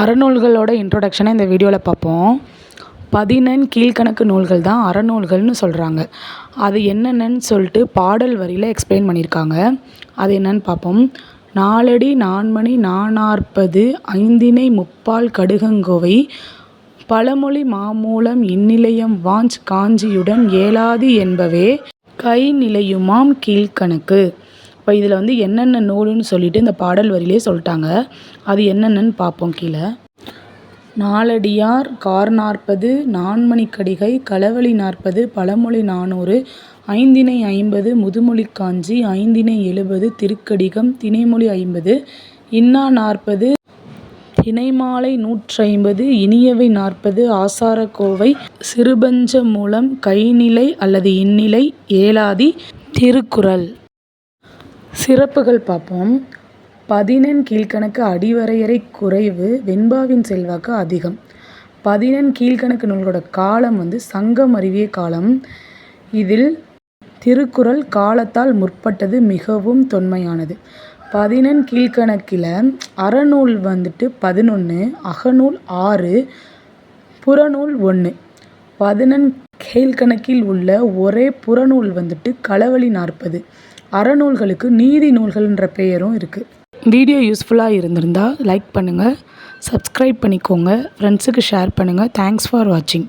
அறநூல்களோட இன்ட்ரொடக்ஷனை இந்த வீடியோவில் பார்ப்போம். பதினெண் கீழ்க்கணக்கு நூல்கள் தான் அறநூல்கள்னு சொல்கிறாங்க அது என்னென்னன்னு சொல்லிட்டு பாடல் வரியில் எக்ஸ்பிளைன் பண்ணியிருக்காங்க. அது என்னன்னு பார்ப்போம். நாலடி நான்மணி நானாற்பது ஐந்தினை முப்பால் கடுகங்கோவை பழமொழி மாமூலம் இந்நிலையம் வாஞ்ச் காஞ்சியுடன் ஏலாதி என்பவே கை நிலையுமாம் கீழ்கணக்கு. இப்போ இதில் வந்து என்னென்ன நூலுன்னு சொல்லிட்டு இந்த பாடல் வரியிலே சொல்லிட்டாங்க. அது என்னென்னன்னு பார்ப்போம் கீழே. நாலடியார் கார் நாற்பது நான்மணிக்கடிகை களவழி நாற்பது பழமொழி நானூறு ஐந்திணை ஐம்பது முதுமொழி காஞ்சி ஐந்திணை எழுபது திருக்கடிகம் திணைமொழி ஐம்பது இன்னா நாற்பது திணைமாலை நூற்றைம்பது இனியவை நாற்பது ஆசாரக்கோவை சிறுபஞ்ச மூலம் கைநிலை அல்லது இந்நிலை ஏலாதி திருக்குறள். சிறப்புகள் பார்ப்போம். பதினெண் கீழ்க்கணக்கு அடிவரையறை குறைவு வெண்பாவின் செல்வாக்கு அதிகம். பதினெண் கீழ்க்கணக்கு நூல்களோட காலம் வந்து சங்கம் அறிவிய காலம். இதில் திருக்குறள் காலத்தால் முற்பட்டது மிகவும் தொன்மையானது. பதினெண் கீழ்க்கணக்கில் அறநூல் வந்துட்டு பதினொன்று அகநூல் ஆறு புறநூல் ஒன்று பதினெண் கீழ்க்கணக்கில் உள்ள ஒரே புறநூல் வந்துட்டு களவழி நாற்பது. அறநூல்களுக்கு நீதி நூல்கள்ன்ற பெயரும் இருக்குது வீடியோ யூஸ்ஃபுல்லாக இருந்திருந்தால் லைக் பண்ணுங்கள் சப்ஸ்கிரைப் பண்ணிக்கோங்க ஃப்ரெண்ட்ஸுக்கு ஷேர் பண்ணுங்கள் தேங்க்ஸ் ஃபார் வாட்சிங்